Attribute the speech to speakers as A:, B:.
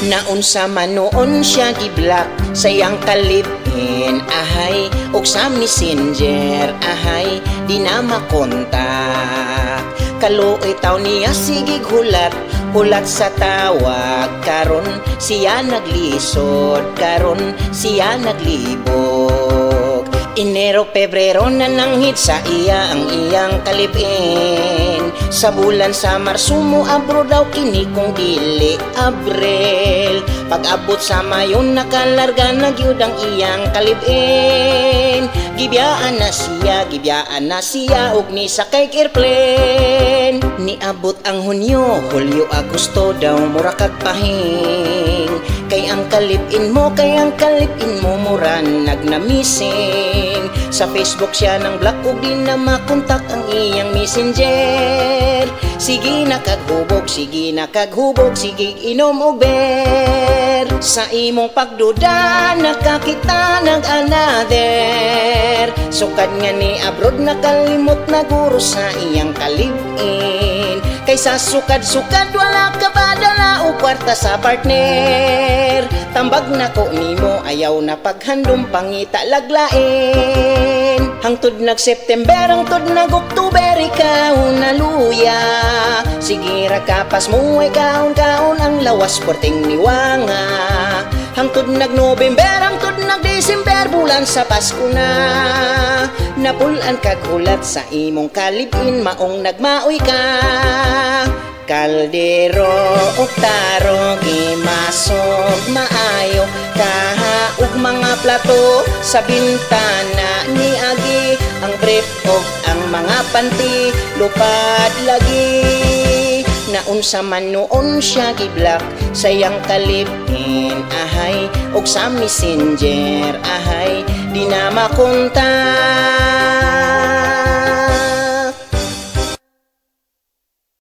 A: Naunsa man noon siya gi-block sayang kalipin ahay. Ug sa messenger ahay di na makontak. Kaluoy taw niya sigig hulat Hulat sa tawag. Karon siya naglisod Karon siya naglibog. Enero, Pebrero na nanghit sa iya ang iyang kalipin Sa bulan sa Marso mo abro daw kini kung dili Abril. Pag abot sa Mayo nakalarga na gyud ang iyang kalipin Gibiyaan na siya, gibiyaan na siya ug ni sakay airplane Niabot ang Hunyo, Hulyo, Agosto daw mura kag pahing. Kay ang kalipin mo, kay ang kalipin mo mura nagnamising Sa Facebook siya ng black ug di na makontak ang iyang messenger Sige na kaghubog, sige na kaghubog, sige inom og beer Sa imong pagduda, nakakita ng another Sukad nga ni abroad nakalimot na guro sa iyang kalibin. Kaysa sukad-sukad wala ka ba dala o kwarta sa partner? Tambag na ko nimo ayaw na paghandom pangita laglain. Hangtod nag September, hangtod nag Oktuber ikaw na luya Sige ra kapas mo ay kaon-kaon ang lawas porting niwanga. Hangtod nag November, hangtod nag December bulan sa Pasko na. Napulan kag hulat sa imong kalipin maong nagmaoy ka. Kaldero ug taro gimasog maayo kahaog mga plato sa bintana ni Agi ang brief ug ang mga panty lupad lagi naunsa man noon siya gi-block sayang kalipin ahay ug sa messenger ahay di na makontak